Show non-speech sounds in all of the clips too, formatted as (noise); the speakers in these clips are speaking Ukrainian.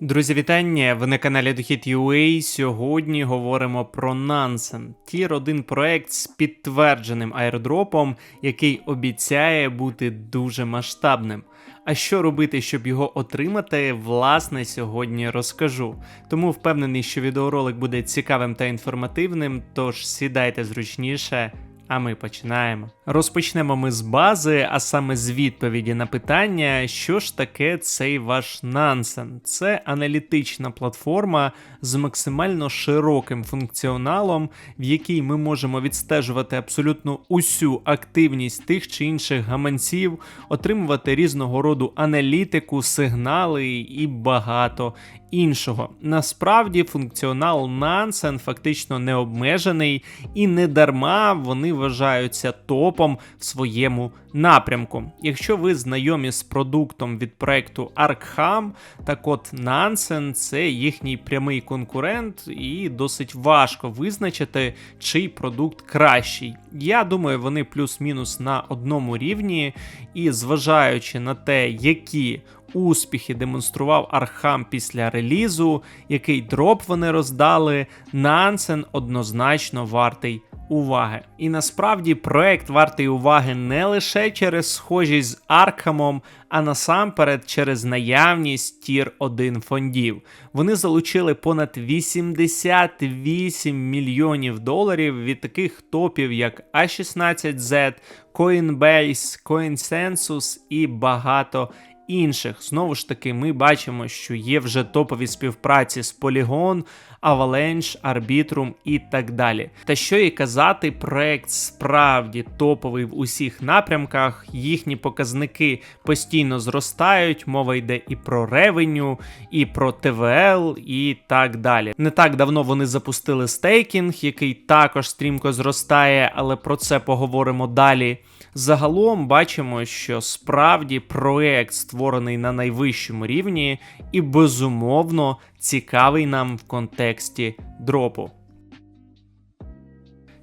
Друзі, вітання! Ви на каналі Дохід UA. Сьогодні говоримо про Nansen. Тір 1 проект з підтвердженим аірдропом, який обіцяє бути дуже масштабним. А що робити, щоб його отримати, власне, сьогодні розкажу. Тому впевнений, що відеоролик буде цікавим та інформативним, тож сідайте зручніше. А ми починаємо. Розпочнемо ми з бази, а саме з відповіді на питання, що ж таке цей ваш Nansen. Це аналітична платформа з максимально широким функціоналом, в якій ми можемо відстежувати абсолютно усю активність тих чи інших гаманців, отримувати різного роду аналітику, сигнали і багато іншого. Насправді функціонал Nansen фактично не обмежений і не дарма вони вважаються топом в своєму напрямку. Якщо ви знайомі з продуктом від проекту Arkham, так от Nansen це їхній прямий конкурент, і досить важко визначити, чий продукт кращий. Я думаю, вони плюс-мінус на одному рівні, і зважаючи на те, які успіхи демонстрував Архам після релізу, який дроп вони роздали, Нансен однозначно вартий уваги. І насправді проект вартий уваги не лише через схожість з Аркхамом, а насамперед через наявність тір 1 фондів. Вони залучили понад 88 мільйонів доларів від таких топів, як A16Z, Coinbase, CoinSensus і багато інших. Знову ж таки, ми бачимо, що є вже топові співпраці з Polygon, Avalanche, Arbitrum і так далі. Та що і казати, проект справді топовий в усіх напрямках, їхні показники постійно зростають, мова йде і про ревеню, і про ТВЛ, і так далі. Не так давно вони запустили стейкінг, який також стрімко зростає, але про це поговоримо далі. Загалом бачимо, що справді проект створений на найвищому рівні і безумовно цікавий нам в контексті дропу.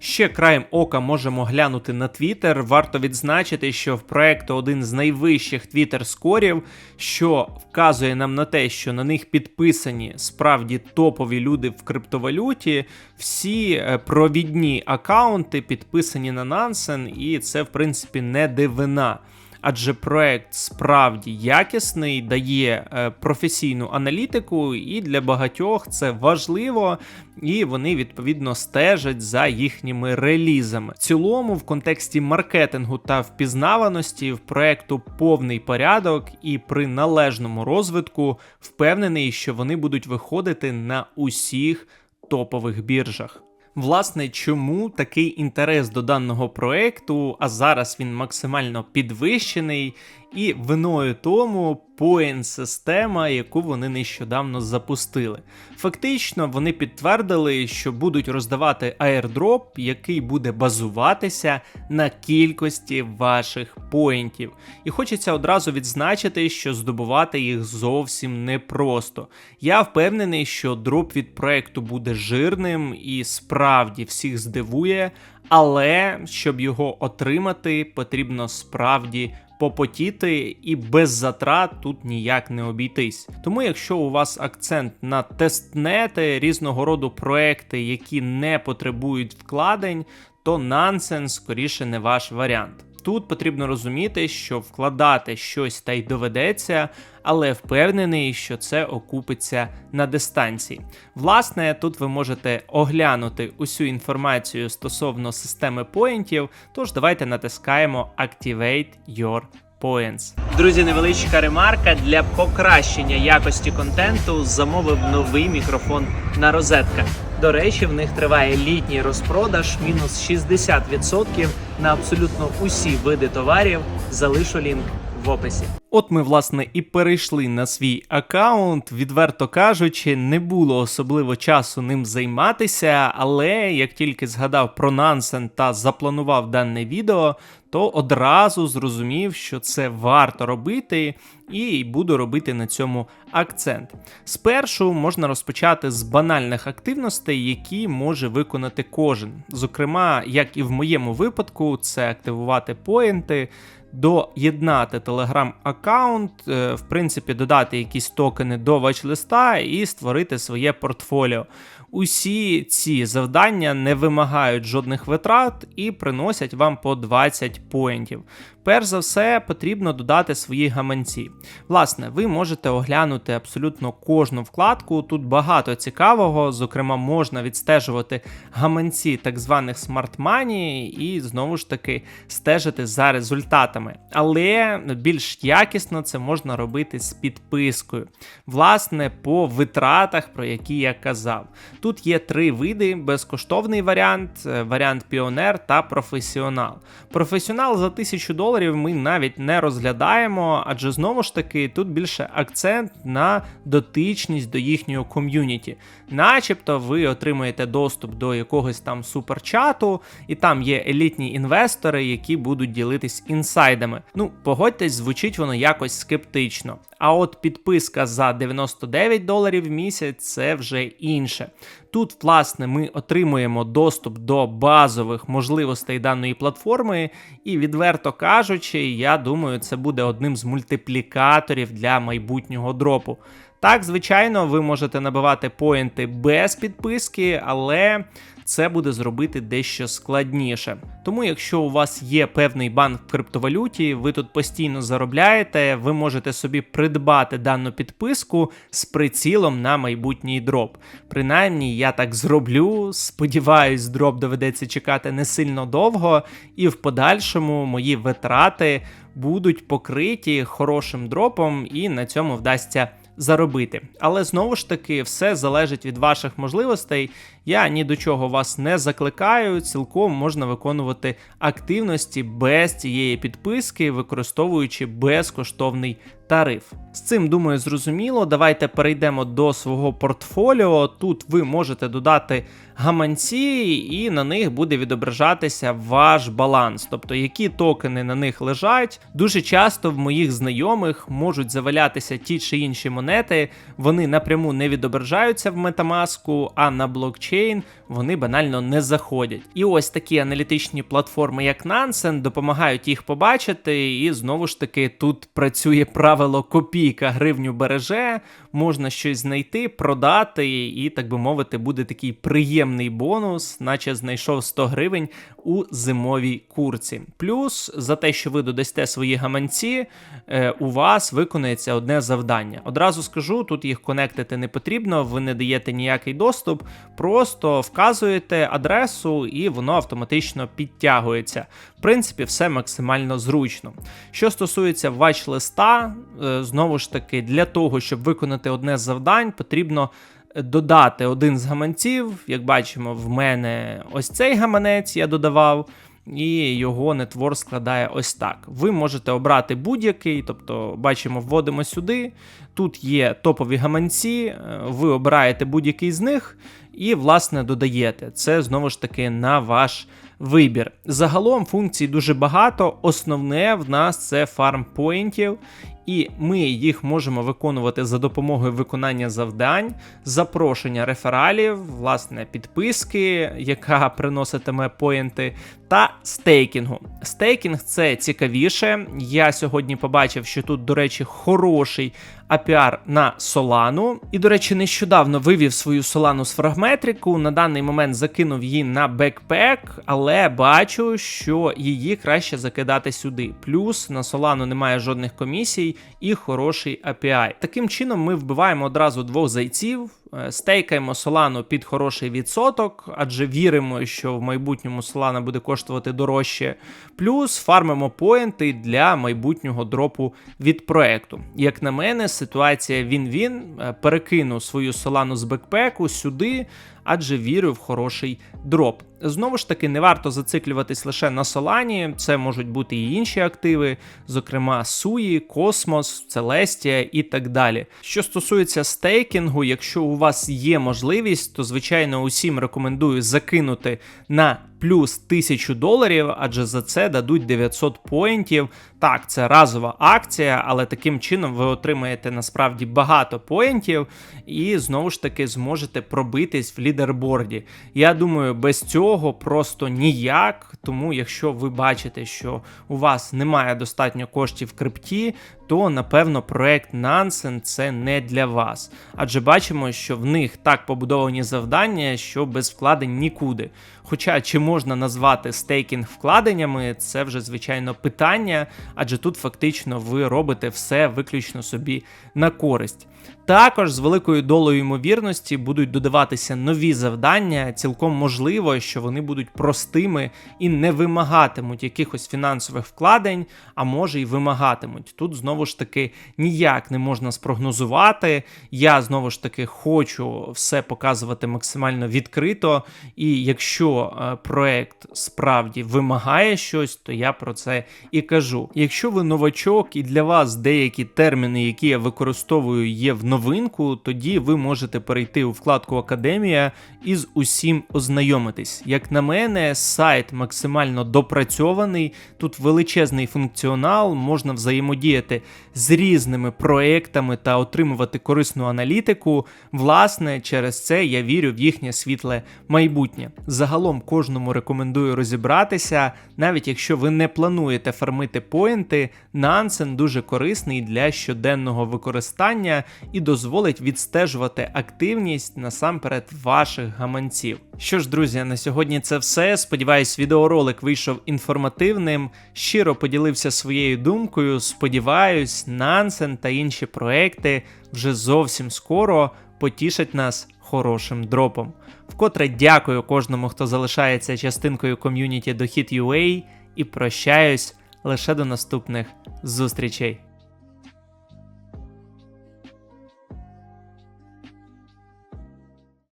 Ще краєм ока можемо глянути на Твіттер. Варто відзначити, що в проекту один з найвищих твіттер скорів, що вказує нам на те, що на них підписані справді топові люди в криптовалюті. Всі е, провідні аккаунти підписані на Нансен, і це в принципі не дивина адже проект справді якісний, дає е, професійну аналітику, і для багатьох це важливо, і вони відповідно стежать за їхніми релізами. В цілому, в контексті маркетингу та впізнаваності в проекту повний порядок, і при належному розвитку впевнений, що вони будуть виходити на усіх топових біржах. Власне, чому такий інтерес до даного проекту, а зараз він максимально підвищений, і виною тому поін-система, яку вони нещодавно запустили. Фактично, вони підтвердили, що будуть роздавати аірдроп, який буде базуватися на кількості ваших поінтів. І хочеться одразу відзначити, що здобувати їх зовсім непросто. Я впевнений, що дроп від проекту буде жирним і справді всіх здивує. Але щоб його отримати, потрібно справді попотіти і без затрат тут ніяк не обійтись. Тому, якщо у вас акцент на тестнети, різного роду проекти, які не потребують вкладень, то Nansen скоріше не ваш варіант. Тут потрібно розуміти, що вкладати щось та й доведеться, але впевнений, що це окупиться на дистанції. Власне, тут ви можете оглянути усю інформацію стосовно системи поінтів, тож давайте натискаємо Activate Your Points. Друзі, невеличка ремарка для покращення якості контенту замовив новий мікрофон на розетка. До речі, в них триває літній розпродаж, мінус 60% на абсолютно усі види товарів. Залишу лінк в описі. От ми, власне, і перейшли на свій аккаунт. Відверто кажучи, не було особливо часу ним займатися, але як тільки згадав про Нансен та запланував дане відео, то одразу зрозумів, що це варто робити, і буду робити на цьому акцент. Спершу можна розпочати з банальних активностей, які може виконати кожен. Зокрема, як і в моєму випадку, це активувати поінти доєднати Telegram аккаунт, е, в принципі, додати якісь токени до вачлиста і створити своє портфоліо. Усі ці завдання не вимагають жодних витрат і приносять вам по 20 поінтів. Перш за все, потрібно додати свої гаманці. Власне, ви можете оглянути абсолютно кожну вкладку. Тут багато цікавого, зокрема, можна відстежувати гаманці так званих Money і знову ж таки стежити за результатами. Але більш якісно це можна робити з підпискою. Власне, по витратах, про які я казав. Тут є три види: безкоштовний варіант, е, варіант Піонер та професіонал. Професіонал за 1000 доларів ми навіть не розглядаємо, адже знову ж таки тут більше акцент на дотичність до їхнього ком'юніті. Начебто ви отримуєте доступ до якогось там суперчату, і там є елітні інвестори, які будуть ділитись інсайдами. Ну, погодьтесь, звучить воно якось скептично. А от підписка за 99 доларів в місяць це вже інше. Тут, власне, ми отримуємо доступ до базових можливостей даної платформи, і, відверто кажучи, я думаю, це буде одним з мультиплікаторів для майбутнього дропу. Так, звичайно, ви можете набивати поінти без підписки, але це буде зробити дещо складніше. Тому, якщо у вас є певний банк в криптовалюті, ви тут постійно заробляєте, ви можете собі придбати дану підписку з прицілом на майбутній дроп. Принаймні, я так зроблю. Сподіваюсь, дроп доведеться чекати не сильно довго, і в подальшому мої витрати будуть покриті хорошим дропом, і на цьому вдасться заробити. Але знову ж таки, все залежить від ваших можливостей. Я ні до чого вас не закликаю. Цілком можна виконувати активності без цієї підписки, використовуючи безкоштовний тариф. З цим думаю, зрозуміло. Давайте перейдемо до свого портфоліо. Тут ви можете додати гаманці, і на них буде відображатися ваш баланс, тобто які токени на них лежать. Дуже часто в моїх знайомих можуть завалятися ті чи інші монети, вони напряму не відображаються в Metamask, а на блокчейн вони банально не заходять. І ось такі аналітичні платформи, як Nansen, допомагають їх побачити, і знову ж таки тут працює правило копійка гривню береже, можна щось знайти, продати, і, так би мовити, буде такий приємний бонус, наче знайшов 100 гривень у зимовій курці. Плюс за те, що ви додасте свої гаманці, е, у вас виконується одне завдання. Одразу скажу, тут їх конектити не потрібно, ви не даєте ніякий доступ, просто вказуєте адресу і воно автоматично підтягується. В принципі, все максимально зручно. Що стосується вач-листа, е, знову ж таки, для того, щоб виконати одне з завдань, потрібно додати один з гаманців. Як бачимо, в мене ось цей гаманець я додавав. І його нетвор складає ось так. Ви можете обрати будь-який, тобто, бачимо, вводимо сюди. Тут є топові гаманці, е, ви обираєте будь-який з них і, власне, додаєте. Це знову ж таки на ваш вибір. Загалом функцій дуже багато. Основне в нас це фарм поінтів, і ми їх можемо виконувати за допомогою виконання завдань, запрошення рефералів, власне, підписки, яка (laughs) приноситиме поінти, та стейкінгу. Стейкінг це цікавіше. Я сьогодні побачив, що тут, до речі, хороший APR на Solana. І, до речі, нещодавно вивів свою Solana з фрагметрику. На даний момент закинув її на бекпек, але бачу, що її краще закидати сюди. Плюс на Solana немає жодних комісій і хороший API. Таким чином, ми вбиваємо одразу двох зайців. Е, стейкаємо Solana під хороший відсоток, адже віримо, що в майбутньому Solana буде коштувати дорожче. Плюс фармимо поінти для майбутнього дропу від проекту. Як на мене, ситуація він-він. Е, перекину свою Solana з бекпеку сюди, адже вірю в хороший дроп. Знову ж таки, не варто зациклюватись лише на Солані, це можуть бути і інші активи, зокрема Суї, Космос, Целестія і так далі. Що стосується стейкінгу, якщо у вас є можливість, то звичайно усім рекомендую закинути на плюс 1000 доларів, адже за це дадуть 900 поінтів. Так, це разова акція, але таким чином ви отримаєте насправді багато поінтів і знову ж таки зможете пробитись в лідерборді. Я думаю, без цього просто ніяк. Тому, якщо ви бачите, що у вас немає достатньо коштів в крипті, то напевно проект Nansen це не для вас. Адже бачимо, що в них так побудовані завдання, що без вкладень нікуди. Хоча чи можна назвати стейкінг вкладеннями, це вже звичайно питання, адже тут фактично ви робите все виключно собі на користь. Також з великою долею ймовірності будуть додаватися нові завдання. Цілком можливо, що вони будуть простими і не вимагатимуть якихось фінансових вкладень, а може й вимагатимуть. Тут знову ж таки ніяк не можна спрогнозувати. Я знову ж таки хочу все показувати максимально відкрито. І якщо е, проект справді вимагає щось, то я про це і кажу. Якщо ви новачок і для вас деякі терміни, які я використовую, є в новинку, тоді ви можете перейти у вкладку Академія і з усім ознайомитись. Як на мене, сайт максимально допрацьований, тут величезний функціонал, можна взаємодіяти з різними проектами та отримувати корисну аналітику. Власне, через це я вірю в їхнє світле майбутнє. Загалом кожному рекомендую розібратися, навіть якщо ви не плануєте фармити поінти, Нансен дуже корисний для щоденного використання і дозволить відстежувати активність насамперед ваших гаманців. Що ж, друзі, на сьогодні це все. Сподіваюсь, відеоролик вийшов інформативним. Щиро поділився своєю думкою. Сподіваюсь, Нансен та інші проекти вже зовсім скоро потішать нас хорошим дропом. Вкотре дякую кожному, хто залишається частинкою ком'юніті Дохід.ua і прощаюсь лише до наступних зустрічей.